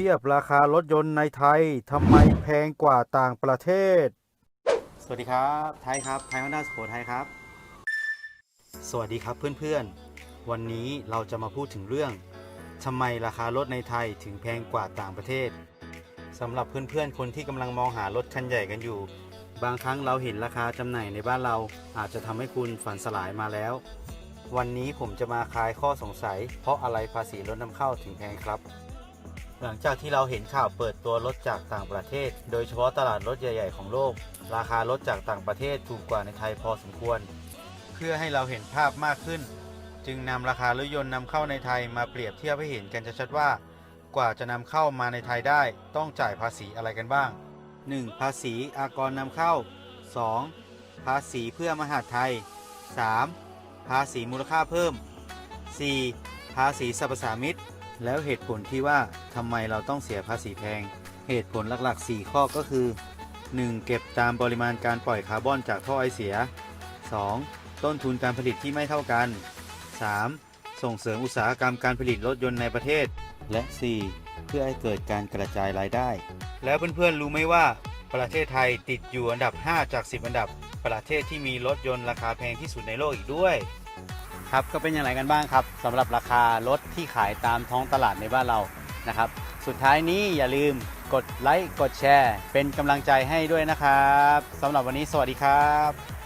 ทียบราคารถยนต์ในไทยทำไมแพงกว่าต่างประเทศ สวัสดีครับ ไทยครับไทยฮอนด้าสุโขทัยครับ สวัสดีครับเพื่อนๆ วันนี้เราจะมาพูดถึงเรื่องทำไมราคารถในไทยถึงแพงกว่าต่างประเทศสำหรับเพื่อนๆ คนที่กำลังมองหารถคันใหญ่กันอยู่ บางครั้งเราเห็นราคาจำหน่ายในบ้านเราอาจจะทำให้คุณฝันสลายมาแล้ว วันนี้ผมจะมาคลายข้อสงสัย เพราะอะไรภาษีรถนำเข้าถึงแพงครับ หลังจากที่เราเห็นข่าวเปิดตัวรถจากต่างประเทศ โดยเฉพาะตลาดรถใหญ่ ๆ ของโลก ราคารถจากต่างประเทศถูกกว่าในไทยพอสมควร เพื่อให้เราเห็นภาพมากขึ้น จึงนำราคารถยนต์นำเข้าในไทยมาเปรียบเทียบให้เห็นกันชัดๆว่า กว่าจะนำเข้ามาในไทยได้ต้องจ่ายภาษีอะไรกันบ้าง 1. ภาษีอากรนำเข้า 2. ภาษีเพื่อมหาไทย 3. ภาษีมูลค่าเพิ่ม 4. ภาษีสรรพสามิต แล้วเหตุผลที่ว่าทำไมเราต้องเสียภาษีแพง เหตุผลหลักๆ 4 ข้อก็คือ 1. เก็บตามปริมาณการปล่อยคาร์บอนจากท่อไอเสีย 2. ต้นทุนการผลิตที่ไม่เท่ากัน 3. ส่งเสริมอุตสาหกรรมการผลิตรถยนต์ในประเทศ และ 4. เพื่อให้เกิดการกระจายรายได้ แล้วเพื่อนๆรู้ไหมว่า ประเทศไทยติดอยู่อันดับ 5 จาก 10 อันดับ ประเทศที่มีรถยนต์ราคาแพงที่สุดในโลกอีกด้วย ครับก็เป็นอย่างไรกันบ้างครับสำหรับราคารถที่ขายตามท้องตลาดในบ้านเรานะครับ สุดท้ายนี้อย่าลืมกดไลค์กดแชร์ เป็นกำลังใจให้ด้วยนะครับสำหรับวันนี้สวัสดีครับ